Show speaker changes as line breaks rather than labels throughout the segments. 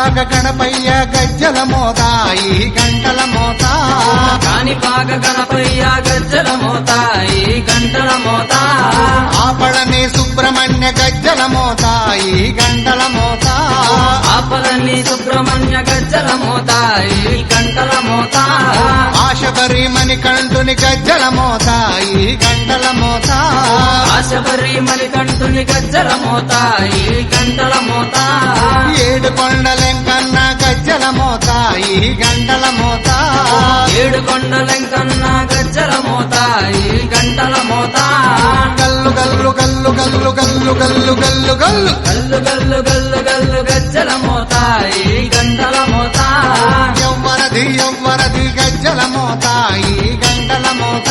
కాణిపాక గణపయ్య గజ్జల మోత ఈ గంటల మోత.
కాణిపాక గణపయ్య గజ్జల మోత ఈ గంటల మోత.
ఆపడని సుబ్రహ్మణ్య గజ్జల మోత ఈ గంటల మోత.
ఆపలని సుబ్రహ్మణ్య గజ్జల మోత ఈ గంటల మోత.
ఆశబరి మణికంఠుని గజ్జల మోత ఈ గంటల మోత.
ఆశబరి మణికంఠుని గజ్జల మోత ఈ గంటల మోత.
ఏడు కొండలెంకన్న గజ్జల మోత ఈ గంటల మోత.
ఏడు కొండలెంకన్న గజ్జల మోత ఈ గంటల మోత.
గల్లు గల్లు గల్లు గల్లు గల్లు గల్లు గల్లు గల్లు.
గల్లు గల్లు గల్లు గల్లు గజ్జల మోత ఈ గంటల మోత.
ఎవ్వరది ఎవ్వరది గజ్జల మోత ఈ గంటల మోత.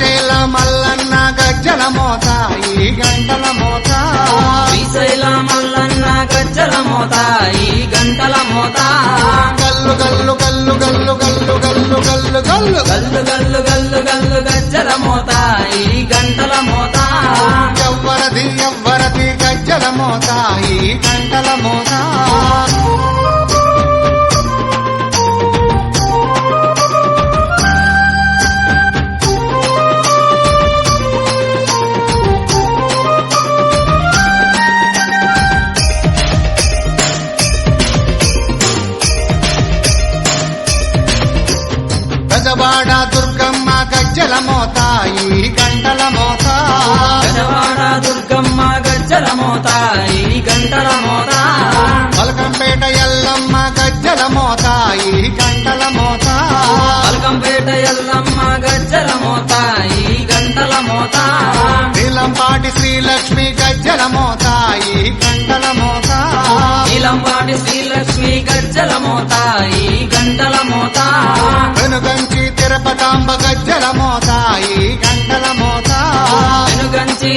శ్రీశైల మల్లన్న గజ్జల మోత ఈ గంటల మోత.
శ్రీశైల మల్లన్న గజ్జల మోత ఈ గంటల మోత.
గల్లు గల్లు గల్లు గల్లు గల్లు గల్లు గల్లు గల్లు.
గల్లు గల్లు గల్లు గల్లు గజ్జల మోత ఈ గంటల మోత.
ఎవ్వరది ఎవ్వరది గజ్జల మోత ఈ గంటల మోత. గజవాడ దుర్గమ్మ గజ్జల మోత ఈ గంటల మోత.
గజవాడ దుర్గమ్మ గజ్జల మోత ఈ గంటల మోత.
పలకంపేట ఎల్లమ్మ గజ్జల మోత ఈ గంటల మోత.
పలకంపేట ఎల్లమ్మ గజ్జల మోత ఈ గంటల మోత.
నీలంపాటి శ్రీలక్ష్మి గజ్జల మోత.